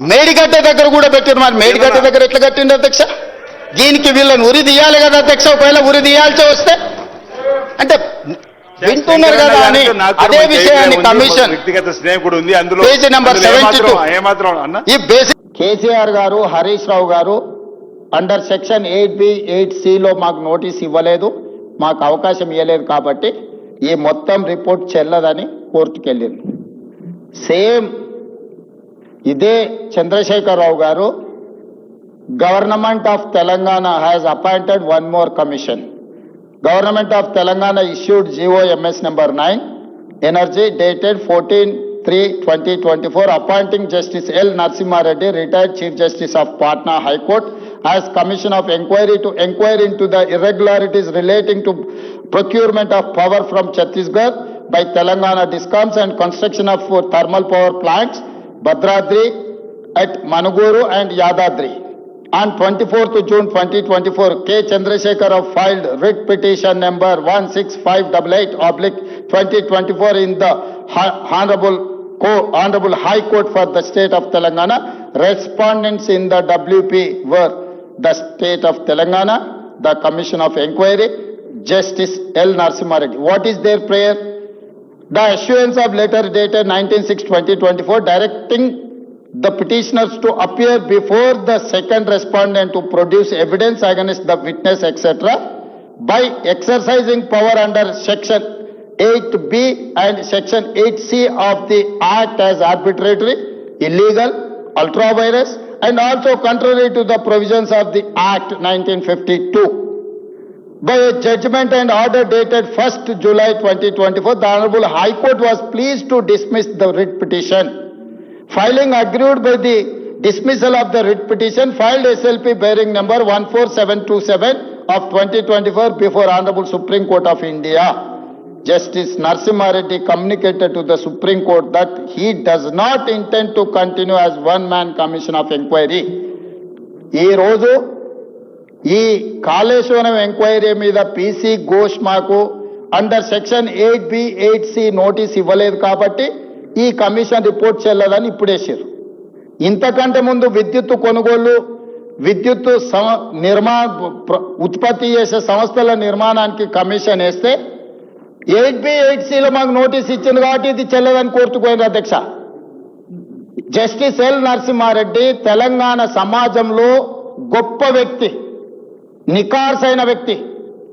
మేడిగడ్డ దగ్గర కూడా పెట్టారు మరి. మేడిగడ్డ దగ్గర ఎట్లా కట్టిండు అధ్యక్ష? దీనికి వీళ్ళని ఉరి తీయాలి కదా అధ్యక్ష. ఒకవేళ ఉరి తీయాల్సి వస్తే? అంటే వింటున్నారు కదా అని. అదే విషయాన్ని కమిషన్ వ్యక్తిగత స్నేహం కూడా ఉంది. అందులో పేజీ నంబర్ అందులో ఏమాత్రం- 72. ఏమాత్రం అన్న? ఈ basic KCR garu Harish Rao garu under section eight B eight సిలో మాకు నోటీస్ ఇవ్వలేదు. మాకు అవకాశం ఇవ్వలేదు కాబట్టి ఈ మొత్తం రిపోర్ట్ చెల్లదని కోర్టుకు వెళ్ళింది సేమ్ ఇదే Chandrashekar Rao garu government of Telangana has appointed one more commission government of Telangana issued GO MS number nine energy dated fourteen three twenty twenty four appointing justice L Narasimha Reddy retired chief justice of Patna high court as commission of enquiry to enquiry into the irregularities relating to procurement of power from Chhattisgarh by Telangana Discoms and construction of four thermal power plants, Bhadradri at Manuguru and Yadadri. On 24th June 2024, K. Chandrasekhar have filed writ petition number 16588 oblique 2024 in the Honorable Honorable High Court for the State of Telangana. Respondents in the WP were the State of Telangana, the Commission of Inquiry, Justice L. Narsimha What is their prayer? The issuance of letter dated 19/6/2024 directing the petitioners to appear before the second respondent to produce evidence against the witness, etc. by exercising power under section 8B and section 8C of the Act as arbitrary, illegal, ultra virus, and also contrary to the provisions of the Act 1952 By a judgment and order dated 1st July 2024, the Honorable High Court was pleased to dismiss the writ petition. Filing agreed by the dismissal of the writ petition, filed SLP bearing number 14727 of 2024 before Honorable Supreme Court of India. Justice Narsimha Reddy communicated to the Supreme Court that he does not intend to continue as one-man commission of inquiry. ఈ రోజు ఈ Kaleshwaram enquiry మీద PC Ghosh మాకు under section eight B eight C notice ఇవ్వలేదు కాబట్టి ఈ commission report చెల్లదని ఇప్పుడేసారు ఇంతకంటే ముందు విద్యుత్ కొనుగోళ్ళు విద్యుత్ సమ- నిర్మా ప్ర- ఉత్పత్తి చేసే సంస్థల నిర్మాణానికి కమిషన్ వేస్తే ఎయిట్ బి ఎయిట్ సిలో మాకు నోటీస్ ఇచ్చింది కాబట్టి ఇది చెల్లదని కోర్టుకుపోయింది అధ్యక్ష. జస్టిస్ ఎల్ నరసింహారెడ్డి తెలంగాణ సమాజంలో గొప్ప వ్యక్తి. నికార్సైన వ్యక్తి.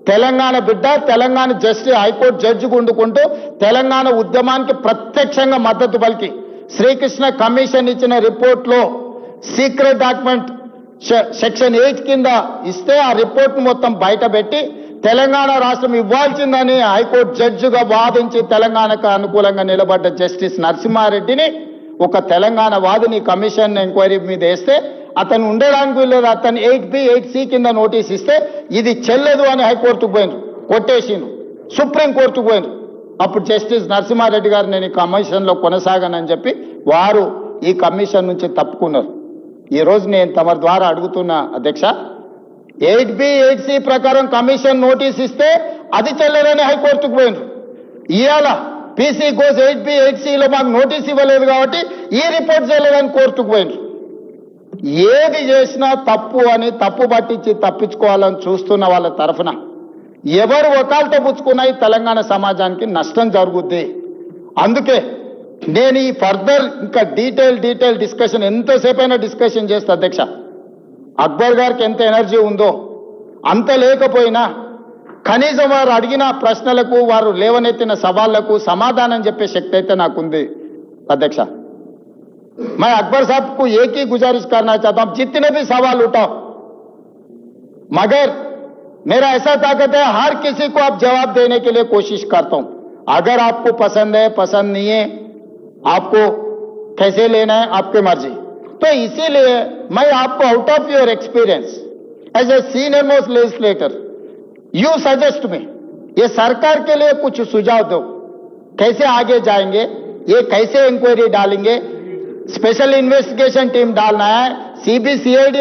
తెలంగాణ బిడ్డ Telangana justice high court judge ఉండుకుంటూ Telangana ఉద్యమానికి ప్రత్యక్షంగా మద్దతు పలికి. శ్రీకృష్ణ కమిషన్ ఇచ్చిన రిపోర్ట్లో సీక్రెట్ డాక్యుమెంట్ సెక్షన్ ఎయిట్ కింద ఇస్తే ఆ రిపోర్ట్ మొత్తం బయటపెట్టి తెలంగాణ రాష్ట్రం ఇవ్వాల్సిందని హైకోర్టు జడ్జిగా వాదించి తెలంగాణకు అనుకూలంగా నిలబడ్డ జస్టిస్ నరసింహారెడ్డిని ఒక తెలంగాణ వాదిని కమిషన్ ఎంక్వైరీ మీద వేస్తే అతను ఉండడానికి వీల్లేదు. అతను ఎయిట్ బి ఎయిట్ సి కింద నోటీస్ ఇస్తే ఇది చెల్లదు అని హైకోర్టుకు పోయినరు. కొట్టేసిండు సుప్రీం కోర్టుకు పోయినరు. అప్పుడు జస్టిస్ నరసింహారెడ్డి గారు నేను ఈ కమిషన్లో కొనసాగానని చెప్పి వారు ఈ కమిషన్ నుంచి తప్పుకున్నారు. ఈ రోజు నేను తమ ద్వారా అడుగుతున్న అధ్యక్ష ఎయిట్ బి ఎయిట్ సి ప్రకారం కమిషన్ నోటీస్ ఇస్తే అది చెల్లదని హైకోర్టుకు పోయినరు. ఇవాళ PC Ghosh eight B eight సిలో మాకు నోటీస్ ఇవ్వలేదు కాబట్టి ఈ రిపోర్ట్ చేయలేదని కోర్టుకు పోయినరు. ఏది చేసినా తప్పు అని తప్పు పట్టించి తప్పించుకోవాలని చూస్తున్న వాళ్ళ తరఫున ఎవరు ఒకాలతో పుచ్చుకున్నా ఈ తెలంగాణ సమాజానికి నష్టం జరుగుద్ది. అందుకే నేను ఈ ఫర్దర్ ఇంకా డీటెయిల్ డీటెయిల్ డిస్కషన్ ఎంతసేపు అయినా డిస్కషన్ చేస్తా అధ్యక్ష. అక్బర్ గారికి ఎంత ఎనర్జీ ఉందో అంత లేకపోయినా కనీసం వారు అడిగిన ప్రశ్నలకు వారు లేవనెత్తిన సవాళ్ళకు సమాధానం చెప్పే శక్తి అయితే నాకుంది అధ్యక్ష. मैं अकबर साहब को एक ही गुजारिश करना चाहता हूँ, जितने भी सवाल उठाओ। मगर मेरा ऐसा ताकत है, हर किसी को आप जवाब देने के लिए कोशिश करता हूँ। अगर आपको पसंद है, पसंद नहीं है, आपको कैसे लेना है, आपकी मर्ज़ी। तो इसीलिए मैं आपको out of your experience as a senior most legislator you suggest में ये सरकार के लिए कुछ सुझाव दो। कैसे आगे जाएँगे, ये कैसे इंक्वायरी डालेंगे स्पेशल इन्वेस्टिगेशन टीम डालना है। सीबीसीआईडी